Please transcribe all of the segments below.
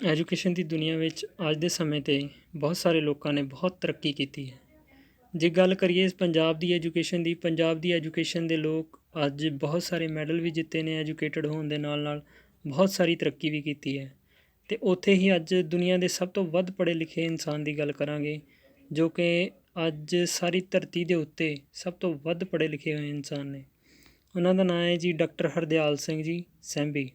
Education ਦੀ ਦੁਨੀਆ ਵਿੱਚ ਅੱਜ ਦੇ ਸਮੇਂ 'ਤੇ ਬਹੁਤ ਸਾਰੇ ਲੋਕਾਂ ਨੇ ਬਹੁਤ ਤਰੱਕੀ ਕੀਤੀ ਹੈ। ਜੇ ਗੱਲ ਕਰੀਏ ਇਸ ਪੰਜਾਬ ਦੀ ਐਜੂਕੇਸ਼ਨ ਦੀ, ਪੰਜਾਬ ਦੀ ਐਜੂਕੇਸ਼ਨ ਦੇ ਲੋਕ ਅੱਜ ਬਹੁਤ ਸਾਰੇ ਮੈਡਲ ਵੀ ਜਿੱਤੇ ਨੇ ਐਜੂਕੇਟਡ ਹੋਣ ਦੇ ਨਾਲ ਨਾਲ ਬਹੁਤ ਸਾਰੀ ਤਰੱਕੀ ਵੀ ਕੀਤੀ ਹੈ। ਅਤੇ ਉੱਥੇ ਹੀ ਅੱਜ ਦੁਨੀਆ ਦੇ ਸਭ ਤੋਂ ਵੱਧ ਪੜ੍ਹੇ ਲਿਖੇ ਇਨਸਾਨ ਦੀ ਗੱਲ ਕਰਾਂਗੇ, ਜੋ ਕਿ ਅੱਜ ਸਾਰੀ ਧਰਤੀ ਦੇ ਉੱਤੇ ਸਭ ਤੋਂ ਵੱਧ ਪੜ੍ਹੇ ਲਿਖੇ ਹੋਏ ਇਨਸਾਨ ਨੇ। ਉਹਨਾਂ ਦਾ ਨਾਮ ਹੈ ਜੀ ਡਾਕਟਰ ਹਰਦਿਆਲ ਸਿੰਘ ਜੀ ਸੈਂਬੀ,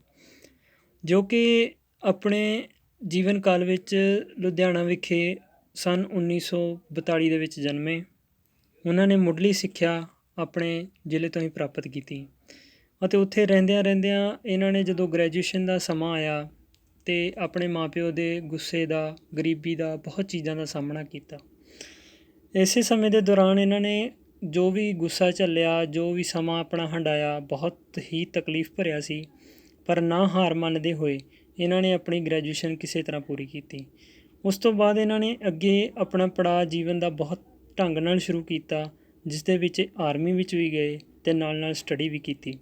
ਜੋ ਕਿ ਆਪਣੇ ਜੀਵਨ ਕਾਲ ਵਿੱਚ ਲੁਧਿਆਣਾ ਵਿਖੇ ਸੰਨ 1942 ਦੇ ਵਿੱਚ ਜਨਮੇ। ਉਹਨਾਂ ਨੇ ਮੁੱਢਲੀ ਸਿੱਖਿਆ ਆਪਣੇ ਜ਼ਿਲ੍ਹੇ ਤੋਂ ਹੀ ਪ੍ਰਾਪਤ ਕੀਤੀ ਅਤੇ ਉੱਥੇ ਰਹਿੰਦਿਆਂ ਰਹਿੰਦਿਆਂ ਇਹਨਾਂ ਨੇ ਜਦੋਂ ਗ੍ਰੈਜੂਏਸ਼ਨ ਦਾ ਸਮਾਂ ਆਇਆ ਤੇ ਆਪਣੇ ਮਾਂ ਪਿਓ ਦੇ ਗੁੱਸੇ ਦਾ, ਗਰੀਬੀ ਦਾ ਬਹੁਤ ਚੀਜ਼ਾਂ ਦਾ ਸਾਹਮਣਾ ਕੀਤਾ। ਇਸੇ ਸਮੇਂ ਦੇ ਦੌਰਾਨ ਇਹਨਾਂ ਨੇ ਜੋ ਵੀ ਗੁੱਸਾ ਝੱਲਿਆ, ਜੋ ਵੀ ਸਮਾਂ ਆਪਣਾ ਹੰਡਾਇਆ, ਬਹੁਤ ਹੀ ਤਕਲੀਫ ਭਰਿਆ ਸੀ, ਪਰ ਨਾ ਹਾਰ ਮੰਨਦੇ ਹੋਏ ਇਹਨਾਂ ਨੇ ਆਪਣੀ ਗ੍ਰੈਜੂਏਸ਼ਨ ਕਿਸੇ ਤਰ੍ਹਾਂ ਪੂਰੀ ਕੀਤੀ। ਉਸ ਤੋਂ ਬਾਅਦ ਇਹਨਾਂ ਨੇ ਅੱਗੇ ਆਪਣਾ ਪੜਾਅ ਜੀਵਨ ਦਾ ਬਹੁਤ ਢੰਗ ਨਾਲ ਸ਼ੁਰੂ ਕੀਤਾ ਜਿਸ ਦੇ ਵਿੱਚ ਆਰਮੀ ਵਿੱਚ ਵੀ ਗਏ ਤੇ ਨਾਲ ਨਾਲ ਸਟੱਡੀ ਵੀ ਕੀਤੀ।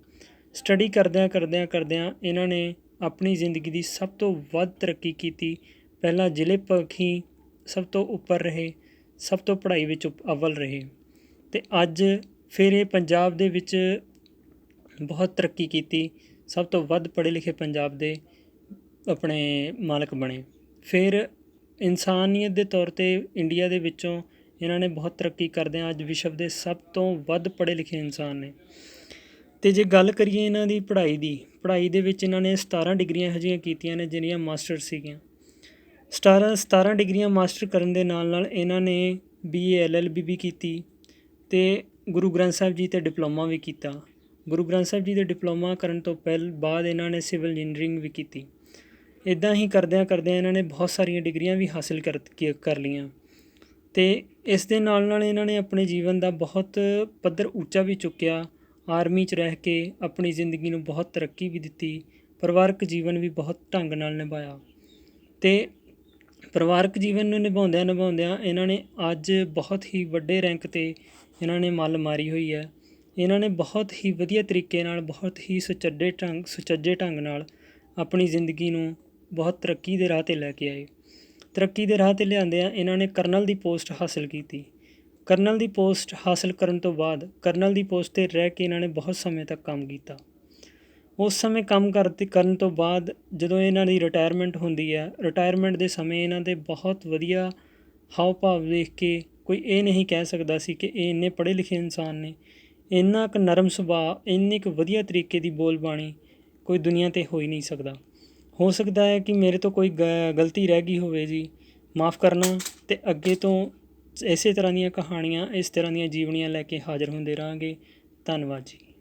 ਸਟੱਡੀ ਕਰਦਿਆਂ ਕਰਦਿਆਂ ਕਰਦਿਆਂ ਇਹਨਾਂ ਨੇ ਆਪਣੀ ਜ਼ਿੰਦਗੀ ਦੀ ਸਭ ਤੋਂ ਵੱਧ ਤਰੱਕੀ ਕੀਤੀ। ਪਹਿਲਾਂ ਜ਼ਿਲ੍ਹੇ ਪੱਖੀ ਸਭ ਤੋਂ ਉੱਪਰ ਰਹੇ, ਸਭ ਤੋਂ ਪੜ੍ਹਾਈ ਵਿੱਚ ਉਪ- ਅਵਲ ਰਹੇ ਤੇ ਅੱਜ ਫਿਰ ਇਹ ਪੰਜਾਬ ਦੇ ਵਿੱਚ ਬਹੁਤ ਤਰੱਕੀ ਕੀਤੀ। ਸਭ ਤੋਂ ਵੱਧ ਪੜ੍ਹੇ ਲਿਖੇ ਪੰਜਾਬ ਦੇ ਆਪਣੇ ਮਾਲਕ ਬਣੇ। ਫਿਰ ਇਨਸਾਨੀਅਤ ਦੇ ਤੌਰ ਤੇ ਇੰਡੀਆ ਦੇ ਵਿੱਚੋਂ ਇਹਨਾਂ ਨੇ ਬਹੁਤ ਤਰੱਕੀ ਕਰਦਿਆਂ ਅੱਜ ਵਿਸ਼ਵ ਦੇ ਸਭ ਤੋਂ ਵੱਧ ਪੜ੍ਹੇ ਲਿਖੇ ਇਨਸਾਨ ਨੇ। ਤੇ ਜੇ ਗੱਲ ਕਰੀਏ ਇਹਨਾਂ ਦੀ ਪੜ੍ਹਾਈ ਦੀ, ਪੜ੍ਹਾਈ ਦੇ ਵਿੱਚ ਇਹਨਾਂ ਨੇ 17 ਡਿਗਰੀਆਂ ਇਹੋ ਜਿਹੀਆਂ ਕੀਤੀਆਂ ਨੇ ਜਿਹੜੀਆਂ ਮਾਸਟਰ ਸੀਗੀਆਂ। 17 17 ਡਿਗਰੀਆਂ ਮਾਸਟਰ ਕਰਨ ਦੇ ਨਾਲ ਨਾਲ ਇਹਨਾਂ ਨੇ ਬੀਏ ਐਲਐਲਬੀ ਵੀ ਕੀਤੀ ਤੇ ਗੁਰੂ ਗ੍ਰੰਥ ਸਾਹਿਬ ਜੀ ਤੇ ਡਿਪਲੋਮਾ ਵੀ ਕੀਤਾ। ਗੁਰੂ ਗ੍ਰੰਥ ਸਾਹਿਬ ਜੀ ਦੇ ਡਿਪਲੋਮਾ ਕਰਨ ਤੋਂ ਪਹਿਲ ਬਾਅਦ ਇਹਨਾਂ ਨੇ ਸਿਵਲ ਇੰਜੀਨੀਅਰਿੰਗ ਵੀ ਕੀਤੀ। ਇਦਾਂ ਹੀ ਕਰਦਿਆਂ ਕਰਦਿਆਂ ਇਹਨਾਂ ਨੇ ਬਹੁਤ ਸਾਰੀਆਂ ਡਿਗਰੀਆਂ ਵੀ ਹਾਸਿਲ ਕਰ ਕੀ- ਕਰ ਲੀਆਂ ਤੇ ਇਸ ਦੇ ਨਾਲ ਨਾਲ ਇਹਨਾਂ ਨੇ ਆਪਣੇ ਜੀਵਨ ਦਾ ਬਹੁਤ ਪੱਧਰ ਉੱਚਾ ਵੀ ਚੁੱਕਿਆ, ਆਰਮੀ 'ਚ ਰਹਿ ਕੇ ਆਪਣੀ ਜ਼ਿੰਦਗੀ ਨੂੰ ਬਹੁਤ ਤਰੱਕੀ ਵੀ ਦਿੱਤੀ, ਪਰਿਵਾਰਕ ਜੀਵਨ ਵੀ ਬਹੁਤ ਢੰਗ ਨਾਲ ਨਿਭਾਇਆ। ਤੇ ਪਰਿਵਾਰਕ ਜੀਵਨ ਨੂੰ ਨਿਭਾਉਂਦਿਆਂ ਨਿਭਾਉਂਦਿਆਂ ਇਹਨਾਂ ਨੇ ਅੱਜ ਬਹੁਤ ਹੀ ਵੱਡੇ ਰੈਂਕ ਤੇ ਇਹਨਾਂ ਨੇ ਮੱਲ ਮਾਰੀ ਹੋਈ ਹੈ। ਇਹਨਾਂ ਨੇ ਬਹੁਤ ਹੀ ਵਧੀਆ ਤਰੀਕੇ ਨਾਲ, ਬਹੁਤ ਹੀ ਸੁਚੱਜੇ ਢੰਗ ਸੁਚੱਜੇ ਢੰਗ ਨਾਲ ਆਪਣੀ ਜ਼ਿੰਦਗੀ ਨੂੰ ਬਹੁਤ ਤਰੱਕੀ ਦੇ ਰਾਹ ਤੇ ਲੈ ਕੇ ਆਏ। ਤਰੱਕੀ ਦੇ ਰਾਹ ਤੇ ਲਿਆਂਦਿਆਂ ਇਹਨਾਂ ਨੇ ਕਰਨਲ ਦੀ ਪੋਸਟ ਹਾਸਲ ਕੀਤੀ। ਕਰਨਲ ਦੀ ਪੋਸਟ ਹਾਸਲ ਕਰਨ ਤੋਂ ਬਾਅਦ ਕਰਨਲ ਦੀ ਪੋਸਟ ਤੇ ਰਹਿ ਕੇ ਇਹਨਾਂ ਨੇ ਬਹੁਤ ਸਮੇਂ ਤੱਕ ਕੰਮ ਕੀਤਾ। ਉਸ ਸਮੇਂ ਕੰਮ ਕਰਤੇ ਕਰਨ ਤੋਂ ਬਾਅਦ ਜਦੋਂ ਇਹਨਾਂ ਦੀ ਰਿਟਾਇਰਮੈਂਟ ਹੁੰਦੀ ਹੈ ਰਿਟਾਇਰਮੈਂਟ ਦੇ ਸਮੇਂ ਇਹਨਾਂ ਦੇ ਬਹੁਤ ਵਧੀਆ ਹਾਵ ਭਾਵ ਦੇਖ ਕੇ ਕੋਈ ਇਹ ਨਹੀਂ ਕਹਿ ਸਕਦਾ ਸੀ ਕਿ ਇਹ ਇੰਨੇ ਪੜ੍ਹੇ ਲਿਖੇ ਇਨਸਾਨ ਨੇ। ਇੰਨਾ ਕੁ ਨਰਮ ਸੁਭਾਅ, ਇੰਨੇ ਕੁ ਵਧੀਆ ਤਰੀਕੇ ਦੀ ਬੋਲਬਾਣੀ ਕੋਈ ਦੁਨੀਆ ਤੇ ਹੋ ਹੀ ਨਹੀਂ ਸਕਦਾ। ਹੋ ਸਕਦਾ ਹੈ ਕਿ ਮੇਰੇ ਤੋਂ ਕੋਈ ਗ- ਗਲਤੀ ਰਹਿ ਗਈ ਹੋਵੇ ਜੀ। ਮਾਫ ਕਰਨਾ ਤੇ ਅੱਗੇ ਤੋਂ ਇਸੇ ਤਰ੍ਹਾਂ ਦੀਆਂ ਕਹਾਣੀਆਂ, ਇਸ ਤਰ੍ਹਾਂ ਦੀਆਂ ਜੀਵਨੀਆਂ ਲੈ ਕੇ ਹਾਜ਼ਰ ਹੁੰਦੇ ਰਹਾਂਗੇ। ਧੰਨਵਾਦ ਜੀ।